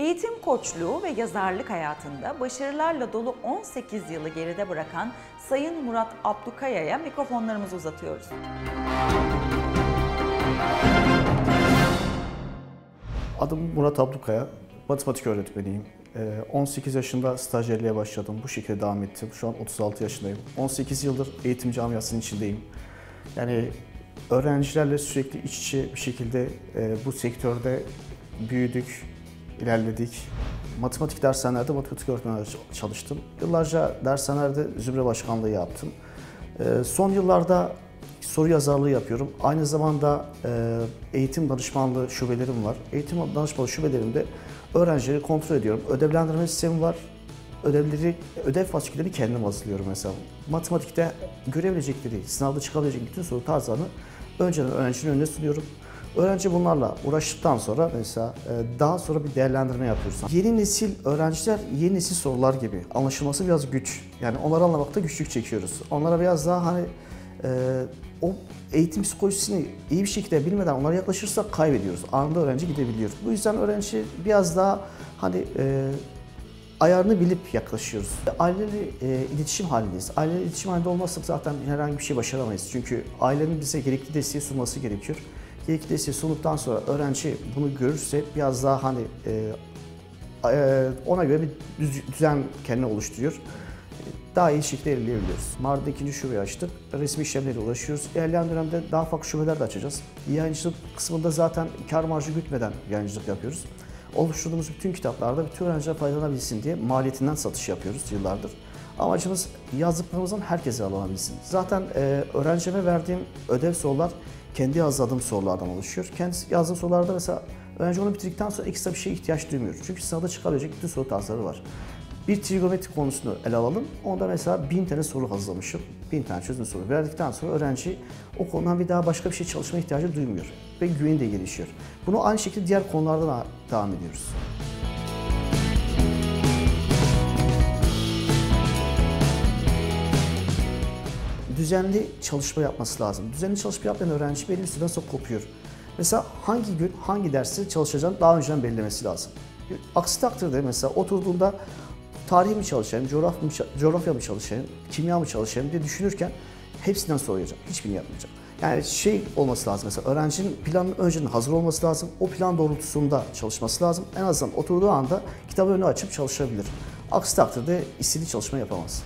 Eğitim koçluğu ve yazarlık hayatında başarılarla dolu 18 yılı geride bırakan Sayın Murat Abdukaya'ya mikrofonlarımızı uzatıyoruz. Adım Murat Abdukaya, matematik öğretmeniyim. Ee, 18 yaşında stajyerliğe başladım. Bu şekilde devam ettim. Şu an 36 yaşındayım. 18 yıldır eğitim camiasının içindeyim. Yani öğrencilerle sürekli iç içe bir şekilde e, bu sektörde büyüdük, ilerledik. Matematik dershanelerde matematik öğretmeni çalıştım. Yıllarca dershanelerde zümre başkanlığı yaptım. Ee, Son yıllarda soru yazarlığı yapıyorum. Aynı zamanda e, eğitim danışmanlığı şubelerim var. Eğitim danışmanlığı şubelerimde öğrencileri kontrol ediyorum. Ödevlendirme sistemi var. Ödevleri, ödev fasikülleri kendim hazırlıyorum mesela. Matematikte görebilecekleri, sınavda çıkabilecek bütün soru tarzlarını önceden öğrencinin önüne sunuyorum. Öğrenci bunlarla uğraştıktan sonra mesela e, daha sonra bir değerlendirme yapıyoruz. Yeni nesil öğrenciler yeni nesil sorular gibi. Anlaşılması biraz güç. Yani onları anlamakta güçlük çekiyoruz. Onlara biraz daha hani e, o eğitim psikolojisini iyi bir şekilde bilmeden onlara yaklaşırsak kaybediyoruz. Anında öğrenci gidebiliyor. Bu yüzden öğrenci biraz daha hani e, ayarını bilip yaklaşıyoruz. Aileleri e, iletişim halindeyiz. Aileleri iletişim halinde olmazsak zaten herhangi bir şey başaramayız. Çünkü ailenin bize gerekli desteği sunması gerekiyor. Gerekli desteği sunduktan sonra öğrenci bunu görürse biraz daha hani e, e, ona göre bir düz- düzen kendine oluşturuyor. Daha iyi şekilde ilerleyebiliyoruz. Mardin'de ikinci şubeyi açtık. Resmi işlemlere ulaşıyoruz. İlerleyen dönemde daha farklı şubeler de açacağız. Yayıncılık kısmında zaten kar marjı gütmeden yayıncılık yapıyoruz. Oluşturduğumuz bütün kitaplarda bütün öğrenciler faydalanabilsin diye maliyetinden satış yapıyoruz yıllardır. Amacımız yazdıklarımızdan herkese alınabilsin. Zaten e, öğrencime verdiğim ödev sorular kendi yazdığım sorulardan oluşuyor. Kendi yazdığım sorularda mesela öğrenci onu bitirdikten sonra ekstra bir şeye ihtiyaç duymuyor. Çünkü sınavda çıkabilecek bütün soru tarzları var. Bir trigonometri konusunu ele alalım. Onda mesela bin tane soru hazırlamışım. Bin tane çözüm soru verdikten sonra öğrenci o konudan bir daha başka bir şey çalışma ihtiyacı duymuyor. Ve güveni de gelişiyor. Bunu aynı şekilde diğer konularda da devam ediyoruz. düzenli çalışma yapması lazım. Düzenli çalışma yapmayan öğrenci belli bir süreden sonra kopuyor. Mesela hangi gün hangi dersi çalışacağını daha önceden belirlemesi lazım. Aksi takdirde mesela oturduğunda tarih mi çalışayım, coğrafya mı, coğrafya mı çalışayım, kimya mı çalışayım diye düşünürken hepsinden soğuyacak. Hiçbirini yapmayacak. Yani şey olması lazım mesela öğrencinin planının önceden hazır olması lazım. O plan doğrultusunda çalışması lazım. En azından oturduğu anda kitabı önü açıp çalışabilir. Aksi takdirde istediği çalışma yapamaz.